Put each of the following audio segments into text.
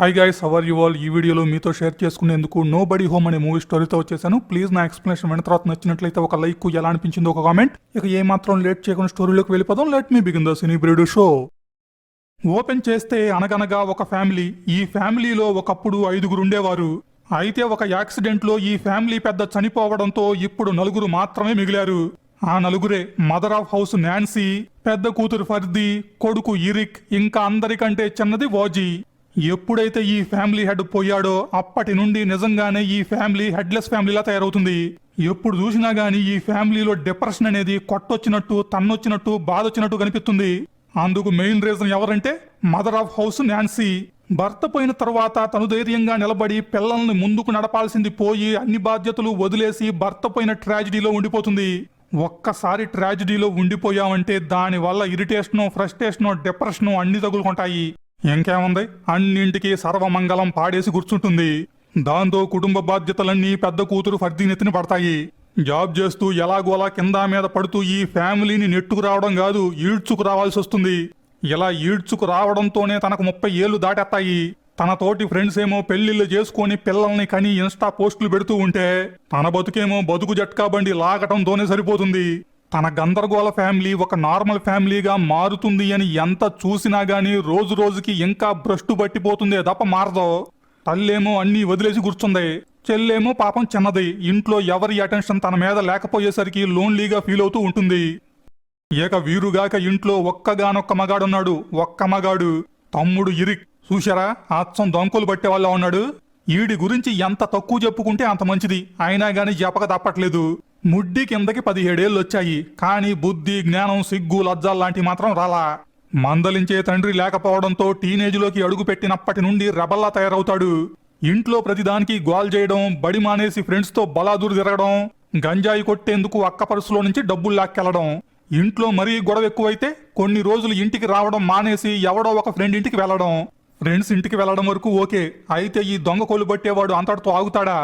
Hi guys how are you all ఈ వీడియోలో మీతో షేర్ చేసుకునేందుకు నో బడీ హోమ్ అనే మూవీ స్టోరీతో వచ్చేసాను. ప్లీజ్ నా ఎక్స్ప్లెనేషన్ వెంట తర్వాత నచ్చినట్లయితే ఒక లైక్ ఎలా అనిపించిందో ఒక కామెంట్ ఇక ఏ మాత్రం లేట్ చేయకుండా స్టోరీలోకి వెళ్ళిపోదాం. Let me begin the cine breed show open చేస్తే అనగనగా ఒక ఫ్యామిలీ ఈ ఫ్యామిలీలో ఒకప్పుడు ఐదుగురు ఉండేవారు. అయితే ఒక యాక్సిడెంట్లో ఈ ఫ్యామిలీ పెద్ద చనిపోవడంతో ఇప్పుడు నలుగురు మాత్రమే మిగిలారు. ఆ నలుగురే మదర్ ఆఫ్ హౌస్ నాన్సీ పెద్ద కూతురు ఫర్ది కొడుకు ఇరిక్ ఇంకా అందరికంటే చిన్నది వాజీ ఎప్పుడైతే ఈ ఫ్యామిలీ హెడ్ పోయాడో అప్పటి నుండి నిజంగానే ఈ ఫ్యామిలీ హెడ్లెస్ ఫ్యామిలీలా తయారవుతుంది. ఎప్పుడు చూసినా గానీ ఈ ఫ్యామిలీలో డిప్రెషన్ అనేది కొట్టొచ్చినట్టు తన్నొచ్చినట్టు బాధ వచ్చినట్టు కనిపిస్తుంది. అందుకు మెయిన్ రీజన్ ఎవరంటే మదర్ ఆఫ్ హౌస్ నాన్సీ. భర్త పోయిన తర్వాత తను ధైర్యంగా నిలబడి పిల్లల్ని ముందుకు నడపాల్సింది పోయి అన్ని బాధ్యతలు వదిలేసి భర్త పోయిన ట్రాజిడీలో ఉండిపోతుంది. ఒక్కసారి ట్రాజిడీలో ఉండిపోయామంటే దానివల్ల ఇరిటేషను ఫ్రస్ట్రేషను డిప్రెషను అన్ని తగులుకుంటాయి. ఇంకేముంది? అన్నింటికి సర్వమంగళం పాడేసి కూర్చుంటుంది. దాంతో కుటుంబ బాధ్యతలన్నీ పెద్ద కూతురు ఫర్దీనెత్తిన పడతాయి. జాబ్ చేస్తూ ఎలాగోలా కింద మీద పడుతూ ఈ ఫ్యామిలీని నెట్టుకు రావడం కాదు ఈడ్చుకు రావాల్సి వస్తుంది. ఇలా ఈడ్చుకు రావడంతోనే తనకు ముప్పై ఏళ్ళు దాటేస్తాయి తన తోటి ఫ్రెండ్స్ ఏమో పెళ్ళిళ్ళు చేసుకొని పిల్లల్ని కని ఇన్స్టా పోస్టులు పెడుతూ ఉంటే తన బతుకేమో బతుకు జట్కా బండి లాగటంతోనే సరిపోతుంది. తన గందరగోళ ఫ్యామిలీ ఒక నార్మల్ ఫ్యామిలీగా మారుతుంది అని ఎంత చూసినా గానీ రోజు రోజుకి ఇంకా భ్రష్టు పట్టిపోతుందే తప్ప మారదో. తల్లేమో అన్నీ వదిలేసి కూర్చుంది. చెల్లేమో పాపం చిన్నది. ఇంట్లో ఎవరి అటెన్షన్ తన మీద లేకపోయేసరికి లోన్లీగా ఫీల్ అవుతూ ఉంటుంది. ఏక వీరుగాక ఇంట్లో ఒక్కగానొక్క మగాడున్నాడు. ఒక్క మగాడు. తమ్ముడు ఇరిక్. చూశారా? అచ్చం దొంకలు పట్టే వాళ్ళ ఉన్నాడు. ఈడి గురించి ఎంత తక్కువ చెప్పుకుంటే అంత మంచిది. అయినా గాని చెప్పక తప్పట్లేదు. ముడ్డి కిందకి పదిహేడేళ్ళు వచ్చాయి కానీ బుద్ధి జ్ఞానం సిగ్గు లజ్జాలు లాంటి మాత్రం రాలా. మందలించే తండ్రి లేకపోవడంతో టీనేజ్లోకి అడుగు పెట్టినప్పటి నుండి రెబల్లా తయారవుతాడు. ఇంట్లో ప్రతిదానికి గోల్ చేయడం బడి మానేసి ఫ్రెండ్స్తో బలాదూరు తిరగడం గంజాయి కొట్టేందుకు అక్క పరుసులో నుంచి డబ్బులు లాక్కెళ్ళడం. ఇంట్లో మరీ గొడవ ఎక్కువైతే కొన్ని రోజులు ఇంటికి రావడం మానేసి ఎవడో ఒక ఫ్రెండ్ ఇంటికి వెళ్ళడం. ఫ్రెండ్స్ ఇంటికి వెళ్ళడం వరకు ఓకే అయితే ఈ దొంగ కొలు పట్టేవాడు అంతటితో ఆగుతాడా?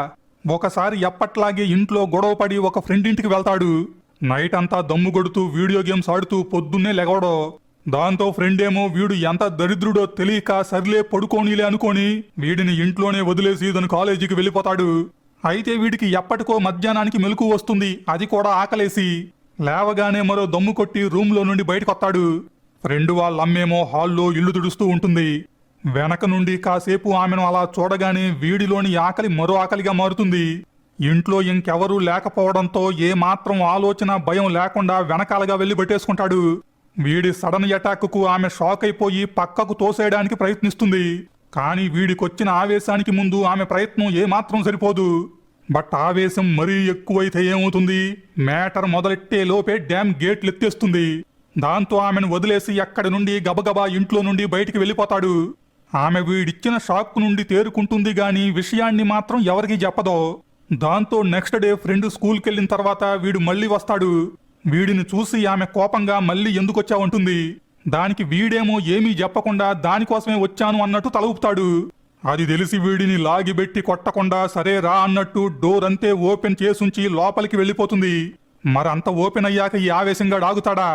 ఒకసారి ఎప్పట్లాగే ఇంట్లో గొడవపడి ఒక ఫ్రెండ్ ఇంటికి వెళ్తాడు. నైట్ అంతా దమ్ము కొడుతూ వీడియో గేమ్స్ ఆడుతూ పొద్దున్నే లెగవడం దాంతో ఫ్రెండ్ ఏమో వీడు ఎంత దరిద్రుడో తెలియక సర్లే పడుకోనీలే అనుకొని వీడిని ఇంట్లోనే వదిలేసి తను కాలేజీకి వెళ్ళిపోతాడు. అయితే వీడికి ఎప్పటికో మధ్యాహ్నానికి మెలకు వస్తుంది. అది కూడా ఆకలేసి లేవగానే మరో దమ్ము కొట్టి రూమ్లో నుండి బయటకొస్తాడు. ఫ్రెండ్ వాళ్ళ అమ్మేమో హాల్లో ఇల్లు తుడుస్తూ ఉంటుంది. వెనక నుండి కాసేపు ఆమెను అలా చూడగానే వీడిలోని ఆకలి మరో ఆకలిగా మారుతుంది. ఇంట్లో ఇంకెవరూ లేకపోవడంతో ఏమాత్రం ఆలోచన భయం లేకుండా వెనకాలగా వెళ్ళి పట్టేసుకుంటాడు వీడి సడన్ అటాక్కు ఆమె షాక్ అయిపోయి పక్కకు తోసేయడానికి ప్రయత్నిస్తుంది. కానీ వీడికొచ్చిన ఆవేశానికి ముందు ఆమె ప్రయత్నం ఏమాత్రం సరిపోదు. బట్ ఆవేశం మరీ ఎక్కువైతే ఏమవుతుంది? మ్యాటర్ మొదలెట్టే లోపే డ్యామ్ గేట్లు ఎత్తేస్తుంది. దాంతో ఆమెను వదిలేసి అక్కడి నుండి గబగబా ఇంట్లో నుండి బయటికి వెళ్ళిపోతాడు. ఆమె వీడిచ్చిన షాక్ నుండి తేరుకుంటుంది గాని విషయాన్ని మాత్రం ఎవరికీ చెప్పదో. దాంతో నెక్స్ట్ డే ఫ్రెండ్ స్కూల్కి వెళ్ళిన తర్వాత వీడు మళ్ళీ వస్తాడు. వీడిని చూసి ఆమె కోపంగా మళ్ళీ ఎందుకొచ్చావంటుంది. దానికి వీడేమో ఏమీ చెప్పకుండా దానికోసమే వచ్చాను అన్నట్టు తలవుపుతాడు అది తెలిసి వీడిని లాగిబెట్టి కొట్టకుండా సరే రా అన్నట్టు డోర్ అంతే ఓపెన్ చేసుంచి లోపలికి వెళ్ళిపోతుంది. మరంత ఓపెన్ అయ్యాక ఈ ఆవేశంగా డాగుతాడా?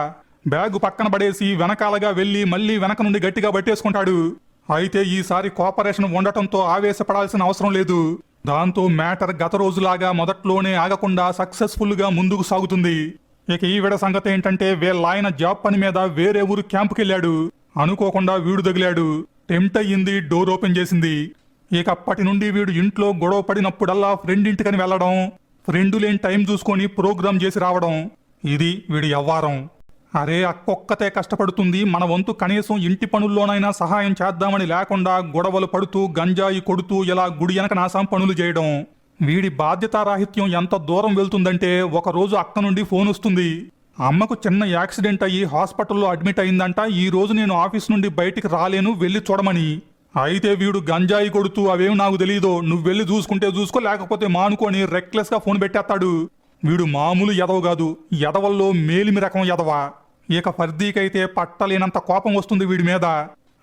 బ్యాగు పక్కన పడేసి వెనకాలగా వెళ్ళి మళ్ళీ వెనక నుండి గట్టిగా పట్టేసుకుంటాడు. అయితే ఈసారి కోఆపరేషన్ ఉండటంతో ఆవేశపడాల్సిన అవసరం లేదు. దాంతో మ్యాటర్ గత రోజులాగా మొదట్లోనే ఆగకుండా సక్సెస్ఫుల్గా ముందుకు సాగుతుంది. ఇక ఈ విడ సంగతి ఏంటంటే వీళ్ళాయన జాబ్ పని మీద వేరే ఊరు క్యాంపుకెళ్ళాడు. అనుకోకుండా వీడు తగిలాడు. టెంప్ట్ అయ్యింది డోర్ ఓపెన్ చేసింది. ఇక అప్పటి నుండి వీడు ఇంట్లో గొడవ పడినప్పుడల్లా ఫ్రెండ్ ఇంటికని వెళ్ళడం ఫ్రెండ్ లేని టైం చూసుకొని ప్రోగ్రామ్ చేసి రావడం. ఇది వీడి వ్యవహారం. అరే అక్కొక్కతే కష్టపడుతుంది. మన వంతు కనీసం ఇంటి పనుల్లోనైనా సహాయం చేద్దామని లేకుండా గొడవలు పడుతూ గంజాయి కొడుతూ ఇలా గుడి వెనక నాసాం పనులు చేయడం. వీడి బాధ్యతారాహిత్యం ఎంత దూరం వెళ్తుందంటే ఒకరోజు అక్క నుండి ఫోన్ వస్తుంది. అమ్మకు చిన్న యాక్సిడెంట్ అయ్యి హాస్పిటల్లో అడ్మిట్ అయిందంట. ఈ రోజు నేను ఆఫీస్ నుండి బయటికి రాలేను వెళ్ళి చూడమని. అయితే వీడు గంజాయి కొడుతూ అవేం నాకు తెలియదో నువ్వు వెళ్ళి చూసుకుంటే చూసుకో లేకపోతే మానుకొని రెక్లెస్గా ఫోన్ పెట్టేస్తాడు. వీడు మామూలు ఎదవ కాదు. ఎదవల్లో మేలిమి రకం ఎదవ ఇక ఫర్దీకైతే పట్టలేనంత కోపం వస్తుంది వీడి మీద.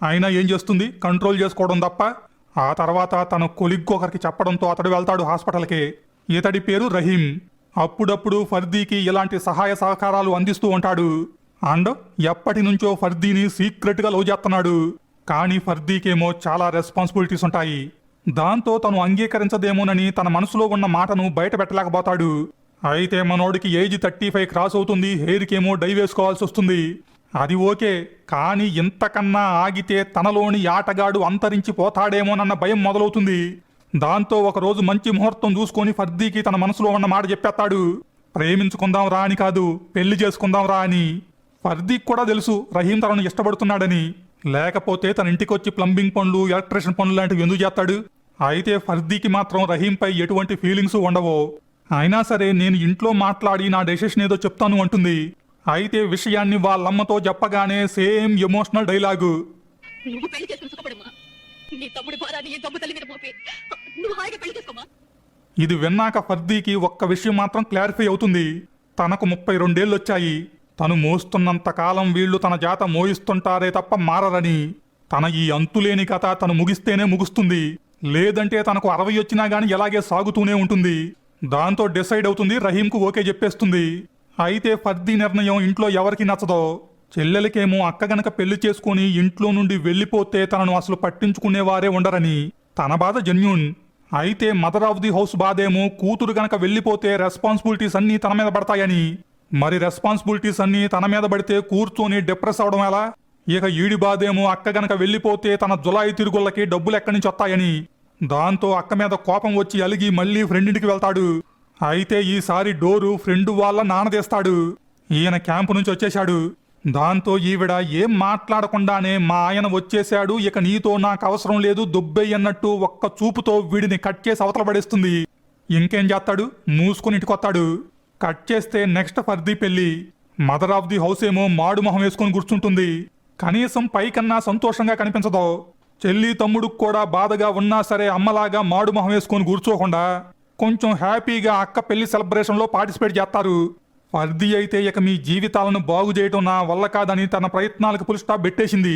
అయినా ఏం చేస్తుంది? కంట్రోల్ చేసుకోవడం తప్ప. ఆ తర్వాత తన కొలిగ్ ఒకరికి చెప్పడంతో అతడు వెళ్తాడు హాస్పిటల్కి. ఇతడి పేరు రహీం. అప్పుడప్పుడు ఫర్దీకి ఇలాంటి సహాయ సహకారాలు అందిస్తూ ఉంటాడు. అండ్ ఎప్పటి నుంచో ఫర్దీని సీక్రెట్గా లవ్ చేస్తున్నాడు. కానీ ఫర్దీకేమో చాలా రెస్పాన్సిబిలిటీస్ ఉంటాయి. దాంతో తను అంగీకరించదేమోనని తన మనసులో ఉన్న మాటను బయట పెట్టలేకపోతాడు. అయితే మనోడికి ఏజ్ థర్టీ ఫైవ్ క్రాస్ అవుతుంది హెయిర్కేమో డై వేసుకోవాల్సి వస్తుంది. అది ఓకే కానీ ఇంతకన్నా ఆగితే తనలోని ఆటగాడు అంతరించి పోతాడేమోనన్న భయం మొదలవుతుంది. దాంతో ఒకరోజు మంచి ముహూర్తం చూసుకొని ఫర్దీకి తన మనసులో ఉన్న మాట చెప్పేస్తాడు. ప్రేమించుకుందాం రా అని కాదు పెళ్ళి చేసుకుందాం రా అని. ఫర్దీకి కూడా తెలుసు రహీం తనను ఇష్టపడుతున్నాడని. లేకపోతే తన ఇంటికొచ్చి ప్లంబింగ్ పనులు ఎలక్ట్రిషన్ పనులు లాంటివి ఎందుకు చేస్తాడు? అయితే ఫర్దీకి మాత్రం రహీంపై ఎటువంటి ఫీలింగ్స్ ఉండవు. అయినా సరే నేను ఇంట్లో మాట్లాడి నా డెసిషన్ ఏదో చెప్తాను అంటుంది. అయితే విషయాన్ని వాళ్ళమ్మతో చెప్పగానే సేమ్ ఎమోషనల్ డైలాగు. నువ్వు పెళ్ళి చేసుకుని సుఖపడమ్మా. నీ తమ్ముడి భారాన్ని ఈ తమ్ము తల్లి మీద మోపి. నువ్వు హాయిగా పెళ్ళి చేసుకోమా ఇది విన్నాక ఫర్దీకి ఒక్క విషయం మాత్రం క్లారిఫై అవుతుంది. తనకు ముప్పై రెండేళ్ళు వచ్చాయి. తను మోస్తున్నంత కాలం వీళ్ళు తన జాత మోయిస్తుంటారే తప్ప మారరని. తన ఈ అంతులేని కథ తను ముగిస్తేనే ముగుస్తుంది. లేదంటే తనకు అరవై వచ్చినా గాని ఎలాగే సాగుతూనే ఉంటుంది. దాంతో డిసైడ్ అవుతుంది రహీంకు ఓకే చెప్పేస్తుంది. అయితే ఫర్దీ నిర్ణయం ఇంట్లో ఎవరికి నచ్చదో? చెల్లెలకేమో అక్క గనక పెళ్ళి చేసుకుని ఇంట్లో నుండి వెళ్ళిపోతే తనను అసలు పట్టించుకునేవారే ఉండరని. తన బాధ జెన్యున్. అయితే మదర్ ఆఫ్ ది హౌస్ బాధేమో కూతురు గనక వెళ్ళిపోతే రెస్పాన్సిబిలిటీస్ అన్నీ తన మీద పడతాయని. మరి రెస్పాన్సిబిలిటీస్ అన్నీ తన మీద పడితే కూర్చొని డిప్రెస్ అవడం ఎలా? ఇక ఈడి బాధేమో అక్క గనక వెళ్ళిపోతే తన జులాయి తిరుగుళ్ళకి డబ్బులు ఎక్కడి నుంచి వస్తాయని. దాంతో అక్క మీద కోపం వచ్చి అలిగి మళ్ళీ ఫ్రెండింటికి వెళ్తాడు. అయితే ఈసారి డోరు ఫ్రెండ్ వాళ్ళ నానదీస్తాడు ఈయన క్యాంపు నుంచి వచ్చేశాడు. దాంతో ఈవిడ ఏం మాట్లాడకుండానే మా ఆయన వచ్చేశాడు. ఇక నీతో నాకు అవసరం లేదు దుబ్బెయ్యి అన్నట్టు ఒక్క చూపుతో వీడిని కట్ చేసి అవతల పడేస్తుంది. ఇంకేం చేస్తాడు? మూసుకుని ఇంటికొస్తాడు. కట్ చేస్తే నెక్స్ట్ ఫర్ది పెళ్ళి మదర్ ఆఫ్ ది హౌస్ ఏమో మాడు మొహం వేసుకొని కూర్చుంటుంది. కనీసం పైకన్నా సంతోషంగా కనిపించదు. చెల్లి తమ్ముడు కూడా బాధగా ఉన్నా సరే అమ్మలాగా మాడు మొహం వేసుకొని కూర్చోకుండా కొంచెం హ్యాపీగా అక్క పెళ్ళి సెలబ్రేషన్లో పార్టిసిపేట్ చేస్తారు. ఫర్దీ అయితే ఇక మీ జీవితాలను బాగు చేయటం నా వల్ల కాదని తన ప్రయత్నాలకు పులి స్టాప్ పెట్టేసింది.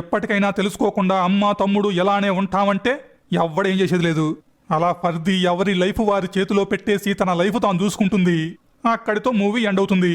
ఎప్పటికైనా తెలుసుకోకుండా అమ్మ తమ్ముడు ఎలానే ఉంటామంటే ఎవ్వడేం చేసేది లేదు. అలా ఫర్దీ ఎవరి లైఫ్ వారి చేతిలో పెట్టేసి తన లైఫ్ తాను చూసుకుంటుంది. అక్కడితో మూవీ ఎండ్ అవుతుంది.